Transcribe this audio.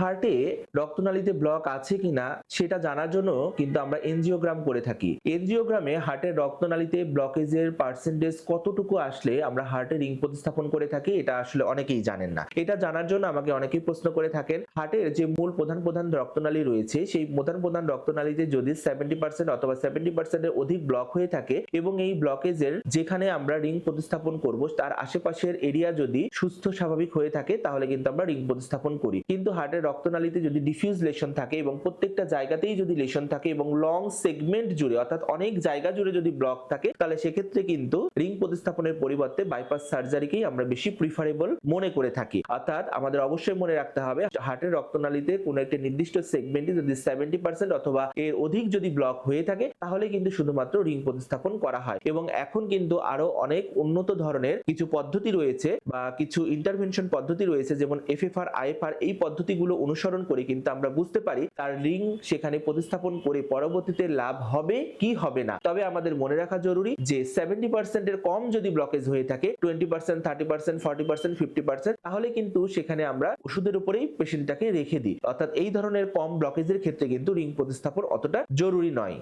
হার্টে রক্তনালীতে ব্লক আছে কিনা সেটা জানার জন্য কিন্তু আমরা এনজিওগ্রাম করে থাকি। এনজিওগ্রামে হার্টের রক্তনালীতে ব্লকেজের পার্সেন্টেজ কতটুকু আসলে আমরা হার্টে রিং প্রতিস্থাপন করে থাকি, এটা আসলে অনেকেই জানেন না। এটা জানার জন্য আমাকে অনেকেই প্রশ্ন করে থাকেন, হার্টের যে মূল প্রধান প্রধান রক্তনালী রয়েছে, সেই প্রধান প্রধান রক্তনালীতে যদি সেভেন্টি পার্সেন্ট অথবা সেভেন্টি পার্সেন্টের অধিক ব্লক হয়ে থাকে এবং এই ব্লকেজের যেখানে আমরা রিং প্রতিস্থাপন করব, তার আশেপাশের এরিয়া যদি সুস্থ স্বাভাবিক হয়ে থাকে, তাহলে কিন্তু আমরা রিং প্রতিস্থাপন করি। কিন্তু হার্টের রক্তনালীতে যদি ডিফিউজ লেশন থাকে এবং প্রত্যেকটা জায়গাতেই যদি লেশন থাকে এবং লং সেগমেন্ট জুড়ে, অর্থাৎ অনেক জায়গা জুড়ে যদি ব্লক থাকে, তাহলে সেক্ষেত্রে কিন্তু রিং প্রতিস্থাপনের পরিবর্তে বাইপাস সার্জারিকেই আমরা বেশি প্রিফারেবল মনে করে থাকি। অর্থাৎ আমাদের অবশ্যই মনে রাখতে হবে, হার্টের রক্তনালীতে কোনো একটি নির্দিষ্ট সেগমেন্টে যদি সেভেন্টি পার্সেন্ট অথবা এর অধিক যদি ব্লক হয়ে থাকে, তাহলে কিন্তু শুধুমাত্র রিং প্রতিস্থাপন করা হয়। এবং এখন কিন্তু আরও অনেক উন্নত ধরনের কিছু পদ্ধতি রয়েছে বা কিছু ইন্টারভেনশন পদ্ধতি রয়েছে, যেমন এফএফআর আইএফআর এই পদ্ধতিগুলো অনুসরণ করে কিন্তু আমরা বুঝতে পারি তার রিং সেখানে প্রতিস্থাপন করে পরবর্তীতে লাভ হবে কি হবে না। তবে আমাদের মনে রাখা জরুরি যে সেভেন্টি পার্সেন্টের কম যদি ব্লকেজ হয়ে থাকে twenty percent thirty percent forty percent fifty percent তাহলে কিন্তু সেখানে আমরা ওষুধের উপরেই পেশেন্টটাকে রেখে দিই। অর্থাৎ এই ধরনের কম ব্লকেজের ক্ষেত্রে কিন্তু রিং প্রতিস্থাপন অতটা জরুরি নয়।